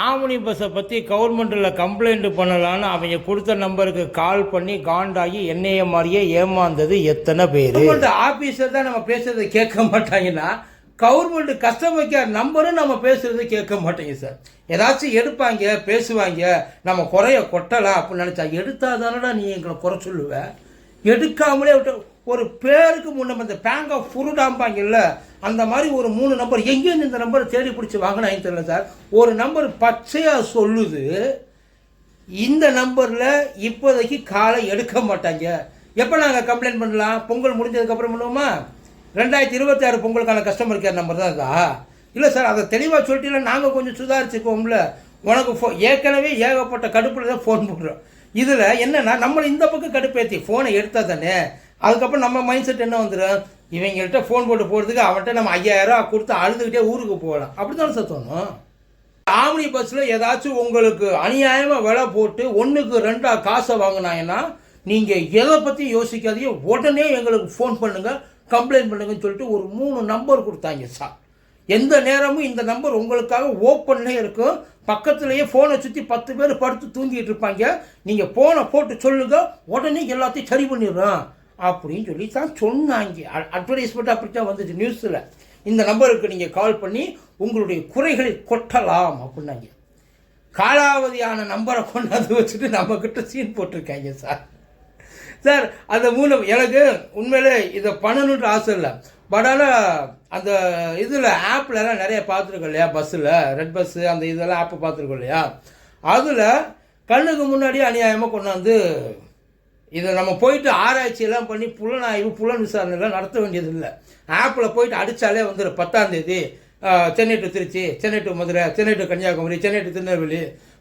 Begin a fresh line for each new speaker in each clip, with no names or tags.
Omni பஸ்ஸை பற்றி கவர்மெண்ட்டில் கம்ப்ளைண்ட் பண்ணலான்னு அவங்க கொடுத்த நம்பருக்கு கால் பண்ணி காண்டாகி என்னைய மாதிரியே ஏமாந்தது எத்தனை பேர்? கவர்மெண்ட் ஆஃபீஸர் தான் நம்ம பேசுறதை கேட்க மாட்டாங்கன்னா கவர்மெண்ட் கஸ்டமர் கேர் நம்பரும் நம்ம பேசுறது கேட்க மாட்டேங்க சார். ஏதாச்சும் எடுப்பாங்க பேசுவாங்க நம்ம குறைய கொட்டலாம் அப்படின்னு நினச்சா எடுத்தால் தானடா நீ எங்களை குறை சொல்லுவேன் எடுக்காமலே விட்டு ஒரு பேருக்கு முன்ன இந்த பேங்க் ஆஃப் ஃபுருடாம்பாங்கல்ல அந்த மாதிரி ஒரு மூணு நம்பர் எங்கேருந்து இந்த நம்பரை தேடி பிடிச்சி வாங்கினாங்க தெரியல சார். ஒரு நம்பர் பச்சையாக சொல்லுது இந்த நம்பரில் இப்போதைக்கு காலை எடுக்க மாட்டாங்க. எப்போ நாங்கள் கம்ப்ளைண்ட் பண்ணலாம்? பொங்கல் முடிஞ்சதுக்கப்புறம் பண்ணுவோமா? ரெண்டாயிரத்தி இருபத்தி ஆறு பொங்கலுக்கான கஸ்டமர் கேர் நம்பர் தான் இருக்கா? இல்லை சார் அதை தெளிவாக சொல்லிட்டீங்களா நாங்கள் கொஞ்சம் சுதாரிச்சுக்குவோம்ல. உனக்கு ஃபோ ஏற்கனவே ஏகப்பட்ட கடுப்பில் தான் ஃபோன் பண்ணுறோம் இதில் என்னென்னா நம்மளை இந்த பக்கம் கடுப்பேற்றி ஃபோனை எடுத்தால் தானே அதுக்கப்புறம் நம்ம மைண்ட் செட் என்ன வந்துடும் இவங்கள்ட்ட ஃபோன் போட்டு போகிறதுக்கு அவன்கிட்ட நம்ம ஐயாயிரம் ரூபா கொடுத்து அழுதுகிட்டே ஊருக்கு போகலாம். அப்படி தானே சார் தோணும்? ஆம்னி பஸ்ஸில் ஏதாச்சும் உங்களுக்கு அநியாயமாக விலை போட்டு ஒன்றுக்கு ரெண்டாக காசை வாங்கினாங்கன்னா நீங்கள் எதை பற்றி யோசிக்காதீங்க. உடனே எங்களுக்கு ஃபோன் பண்ணுங்கள் கம்ப்ளைண்ட் பண்ணுங்கன்னு சொல்லிட்டு ஒரு மூணு நம்பர் கொடுத்தாங்க சார். எந்த நேரமும் இந்த நம்பர் உங்களுக்காக ஓப்பன்லேயே இருக்கும். பக்கத்துலேயே ஃபோனை சுற்றி பத்து பேர் படுத்து தூங்கிட்டு இருப்பாங்க. நீங்கள் ஃபோனை போட்டு சொல்லுங்கள் உடனே எல்லாத்தையும் சரி பண்ணிடுறோம். அப்படின்னு சொல்லி தான் சொன்னாங்க. அட்வர்டைஸ்மெண்ட் அப்படித்தான் வந்துச்சு நியூஸில் இந்த நம்பருக்கு நீங்கள் கால் பண்ணி உங்களுடைய குறைகளை கொட்டலாம் அப்படின்னாங்க. காலாவதியான நம்பரை கொண்டாந்து வச்சுட்டு நம்மக்கிட்ட சீன் போட்டிருக்காங்க சார் சார் அந்த மூலம் எனக்கு உண்மையிலே இதை பண்ணணுன்ற ஆசை இல்லை. பட் ஆனால் அந்த இதில் ஆப்லலாம் நிறைய பார்த்துருக்கோம் இல்லையா? பஸ்ஸில் ரெட் பஸ்ஸு அந்த இதெல்லாம் ஆப்பை பார்த்துருக்கோம் இல்லையா? அதில் கண்ணுக்கு முன்னாடி அநியாயமாக கொண்டாந்து இதை நம்ம போயிட்டு ஆராய்ச்சியெல்லாம் பண்ணி புலனாய்வு புலன் விசாரணைலாம் நடத்த வேண்டியதில்லை. ஆப்பில் போயிட்டு அடித்தாலே வந்துடும் பத்தாந்தேதி Chennai to Tiruchi Chennai to Madurai Chennai to Kanyakumari Chennai to Tirunelveli.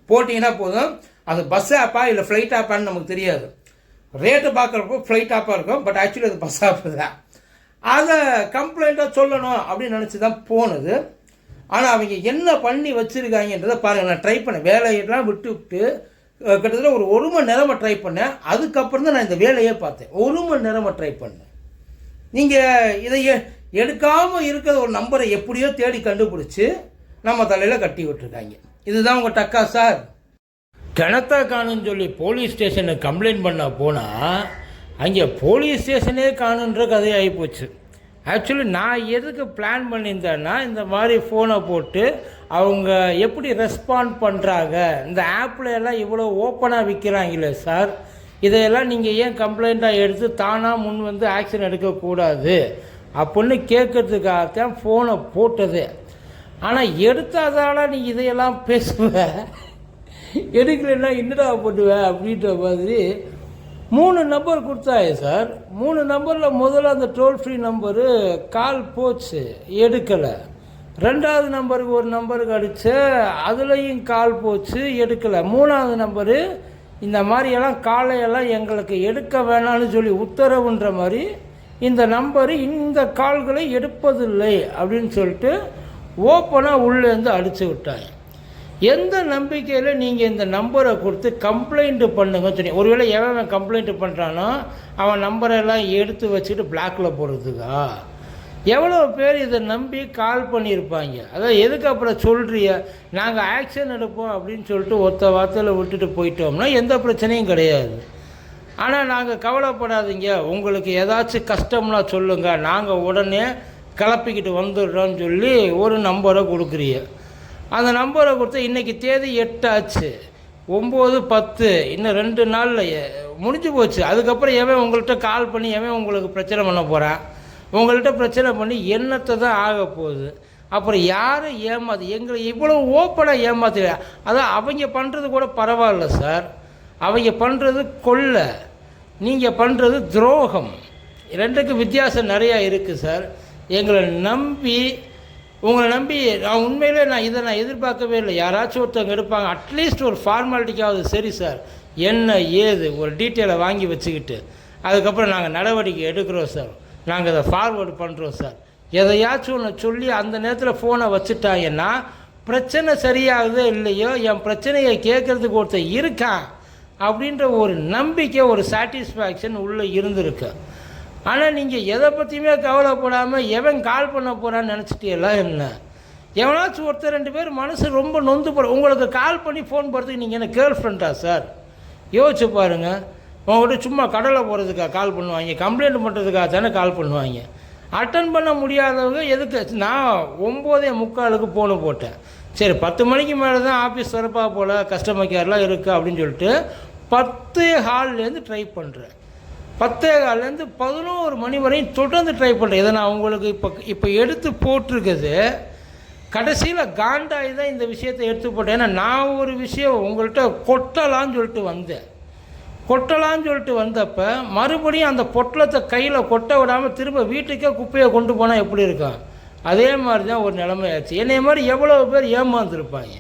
போட்டிங்கன்னா போதும். அது பஸ் ஆப்பா இல்லை ஃப்ளைட் ஆப்பான்னு நமக்கு தெரியாது. ரேட்டு பார்க்குறப்போ ஃப்ளைட் ஆப்பாக இருக்கும் பட் ஆக்சுவலி அது பஸ் ஆப் தான். அதை கம்ப்ளைண்ட்டாக சொல்லணும் அப்படின்னு நினச்சி தான் போனது. ஆனால் அவங்க என்ன பண்ணி வச்சுருக்காங்கன்றதை பாருங்கள் நான் ட்ரை பண்ணேன். வேலையெல்லாம் விட்டு விட்டு கிட்டத்தட்ட ஒரு ஒரு மணி நேரமாக ட்ரை பண்ணேன். அதுக்கப்புறம் தான் நான் இந்த வேலையே பார்த்தேன். ஒரு மணி நேரமாக ட்ரை பண்ணேன். நீங்கள் இதை எ- இருக்கிற ஒரு நம்பரை எப்படியோ தேடி கண்டுபிடிச்சி நம்ம தலையில் கட்டி விட்டுருக்காங்க. இதுதான் உங்கள் டக்கா சார். கிணத்த காணுன்னு சொல்லி போலீஸ் ஸ்டேஷனுக்கு கம்ப்ளைண்ட் பண்ண போனால் அங்கே போலீஸ் ஸ்டேஷனே காணுன்ற கதையாகி போச்சு. ஆக்சுவலி நான் எதுக்கு பிளான் பண்ணியிருந்தேன்னா இந்த மாதிரி ஃபோனை போட்டு அவங்க எப்படி ரெஸ்பாண்ட் பண்ணுறாங்க இந்த ஆப்பில் எல்லாம் இவ்வளோ ஓப்பனாக விற்கிறாங்களே சார் இதையெல்லாம் நீங்கள் ஏன் கம்ப்ளைண்ட்டாக எடுத்து தானாக முன் வந்து ஆக்ஷன் எடுக்கக்கூடாது? அப்படின்னு கேட்கறதுக்காகத்தான் ஃபோனை போட்டது. ஆனால் எடுத்தாதால நீ இதையெல்லாம் பேசுவ? எடுக்கலைன்னா என்னடா பண்ணுவேன் அப்படின்ற மாதிரி மூணு நம்பர் கொடுத்தாயே சார். மூணு நம்பரில் முதல்ல அந்த டோல் ஃப்ரீ நம்பரு கால் போச்சு எடுக்கலை. ரெண்டாவது நம்பருக்கு ஒரு நம்பருக்கு அடித்து அதுலேயும் கால் போச்சு எடுக்கலை. மூணாவது நம்பரு இந்த மாதிரியெல்லாம் காலையெல்லாம் எங்களுக்கு எடுக்க வேணாம்னு சொல்லி உத்தரவுன்ற மாதிரி இந்த நம்பரு இந்த கால்களை எடுப்பதில்லை அப்படின்னு சொல்லிட்டு ஓப்பனாக உள்ளேருந்து அடித்து விட்டாங்க. எந்த நம்பிக்கையில் நீங்கள் இந்த நம்பரை கொடுத்து கம்ப்ளைண்ட்டு பண்ணுங்க சொன்னீங்க. ஒருவேளை எவன் கம்ப்ளைண்ட் பண்ணுறானோ அவன் நம்பரெல்லாம் எடுத்து வச்சுட்டு பிளாக்ல போடுறதுக்கா? எவ்வளோ பேர் இதை நம்பி கால் பண்ணியிருப்பாங்க? அதான் எதுக்கு அப்புறம் சொல்கிறிய நாங்கள் ஆக்ஷன் எடுப்போம் அப்படின்னு சொல்லிட்டு ஒத்த வார்த்தையில் விட்டுட்டு போயிட்டோம்னா எந்த பிரச்சனையும் கிடையாது. ஆனால் நாங்கள் கவலைப்படாதீங்க. உங்களுக்கு ஏதாச்சும் கஷ்டம்னா சொல்லுங்கள் நாங்கள் உடனே கிளப்பிக்கிட்டு வந்துடுறோம்னு சொல்லி ஒரு நம்பரை கொடுக்குறீங்க. அந்த நம்பரை கொடுத்து இன்றைக்கி தேதி எட்டு ஆச்சு ஒம்பது பத்து இன்னும் ரெண்டு நாளில் முடிஞ்சு போச்சு. அதுக்கப்புறம் எவன் உங்கள்கிட்ட கால் பண்ணி எவன் உங்களுக்கு பிரச்சனை பண்ண போகிறான் உங்கள்கிட்ட பிரச்சனை பண்ணி என்னத்தை தான் ஆக போகுது? அப்புறம் யாரும் ஏமாத்து எங்களை இவ்வளோ ஓப்பனாக ஏமாத்து அதான் அவங்க பண்ணுறது கூட பரவாயில்ல சார் அவங்க பண்ணுறது கொள்ளை. நீங்கள் பண்ணுறது துரோகம். ரெண்டுக்கும் வித்தியாசம் நிறையா இருக்குது சார் எங்களை நம்பி உங்களை நம்பி நான் உண்மையிலே நான் இதை நான் எதிர்பார்க்கவே இல்லை. யாராச்சும் ஒருத்தவங்க எடுப்பாங்க. அட்லீஸ்ட் ஒரு ஃபார்மாலிட்டிக்காவது சரி சார் என்ன ஏது ஒரு டீட்டெயிலை வாங்கி வச்சுக்கிட்டு. அதுக்கப்புறம் நாங்கள் நடவடிக்கை எடுக்கிறோம் சார் நாங்கள் இதை ஃபார்வேர்டு பண்ணுறோம் சார் எதையாச்சும் ஒன்று சொல்லி அந்த நேரத்தில் ஃபோனை வச்சுட்டாங்கன்னா பிரச்சனை சரியாகுதோ இல்லையோ என் பிரச்சனையை கேட்குறதுக்கு ஒருத்தர் இருக்கான் அப்படின்ற ஒரு நம்பிக்கை ஒரு சாட்டிஸ்ஃபேக்ஷன் உள்ளே இருந்திருக்கு. ஆனால் நீங்கள் எதை பற்றியுமே கவலைப்படாமல் எவன் கால் பண்ண போகிறான்னு நினச்சிட்டீங்களா என்ன? எவனாச்சும் ஒருத்தர் ரெண்டு பேர் மனசு ரொம்ப நொந்து போகிற உங்களுக்கு கால் பண்ணி ஃபோன் போகிறதுக்கு நீங்கள் என்ன கேர்ள் ஃப்ரெண்டா சார் யோசிச்சு பாருங்கள் உங்கள்கிட்ட சும்மா கடலை போகிறதுக்காக கால் பண்ணுவாங்க கம்ப்ளைண்ட் பண்ணுறதுக்காக தானே கால் பண்ணுவாங்க. அட்டன் பண்ண முடியாதவங்க எதுக்கு? நான் ஒம்போதே முக்காலுக்கு ஃபோனு போட்டேன். சரி பத்து மணிக்கு மேலே தான் ஆஃபீஸ் சிறப்பாக போல் கஸ்டமர் கேர்லாம் இருக்குது அப்படின்னு சொல்லிட்டு பத்து ஹால்லேருந்து ட்ரை பண்ணுறேன் பத்தே காலேருந்து பதினோரு மணி வரையும் தொடர்ந்து ட்ரை பண்ணுறேன் இதை நான் உங்களுக்கு இப்போ இப்போ எடுத்து போட்டிருக்குது. கடைசியில் காண்டாகி தான் இந்த விஷயத்தை எடுத்து போட்டேன். ஏன்னா நான் ஒரு விஷயம் உங்கள்கிட்ட கொட்டலான்னு சொல்லிட்டு வந்தேன். கொட்டலான்னு சொல்லிட்டு வந்தப்போ மறுபடியும் அந்த பொட்டலத்தை கையில் கொட்ட விடாமல் திரும்ப வீட்டுக்கே குப்பையை கொண்டு போனால் எப்படி இருக்கும்? அதே மாதிரி தான் ஒரு நிலைமை ஆச்சு. என்னைய மாதிரி எவ்வளோ பேர் ஏமாந்துருப்பாங்க.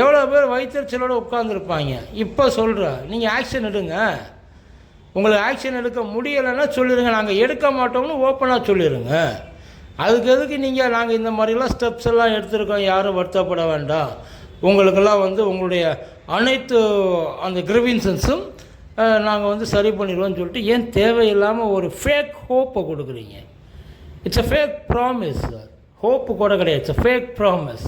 எவ்வளோ பேர் வயிற்றுச்சலோடு உட்காந்துருப்பாங்க இப்போ சொல்கிறேன் நீங்கள் ஆக்ஷன் எடுங்க. உங்களுக்கு ஆக்ஷன் எடுக்க முடியலைன்னா சொல்லிடுங்க நாங்கள் எடுக்க மாட்டோம்னு ஓப்பனாக சொல்லிடுங்க அதுக்கு எதுக்கு நீங்கள் நாங்கள் இந்த மாதிரிலாம் ஸ்டெப்ஸ் எல்லாம் எடுத்திருக்கோம். யாரும் வருத்தப்பட வேண்டாம். உங்களுக்கெல்லாம் வந்து உங்களுடைய அனைத்து அந்த கிரிவின்சன்ஸும் நாங்கள் வந்து சரி பண்ணிடுவோம்னு சொல்லிட்டு ஏன் தேவையில்லாமல் ஒரு ஃபேக் ஹோப்பை கொடுக்குறீங்க? It's a fake promise sir hope கூட கிடையாது. இட்ஸ் அ ஃபேக் ப்ராமிஸ்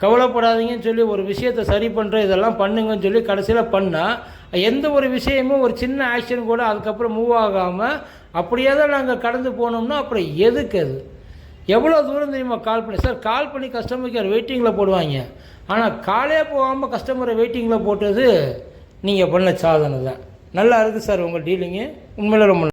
கவலைப்படாதீங்கன்னு சொல்லி ஒரு விஷயத்தை சரி பண்ணுற இதெல்லாம் பண்ணுங்கன்னு சொல்லி கடைசியில் பண்ணால் எந்த ஒரு விஷயமும் ஒரு சின்ன ஆக்ஷன் கூட அதுக்கப்புறம் மூவ் ஆகாமல் அப்படியே தான் நாங்கள் கடந்து போனோம்னா அப்புறம் எதுக்கு அது? எவ்வளோ தூரம் தெரியுமா கால் பண்ணி? சார் கால் பண்ணி கஸ்டமர் கேர் வெயிட்டிங்கில் போடுவாங்க. ஆனால் காலே போகாமல் கஸ்டமரை வெயிட்டிங்கில் போட்டது நீங்கள் பண்ண சாதனை தான். நல்லா இருக்குது சார் உங்கள் டீலிங்கு உண்மையில் ரொம்ப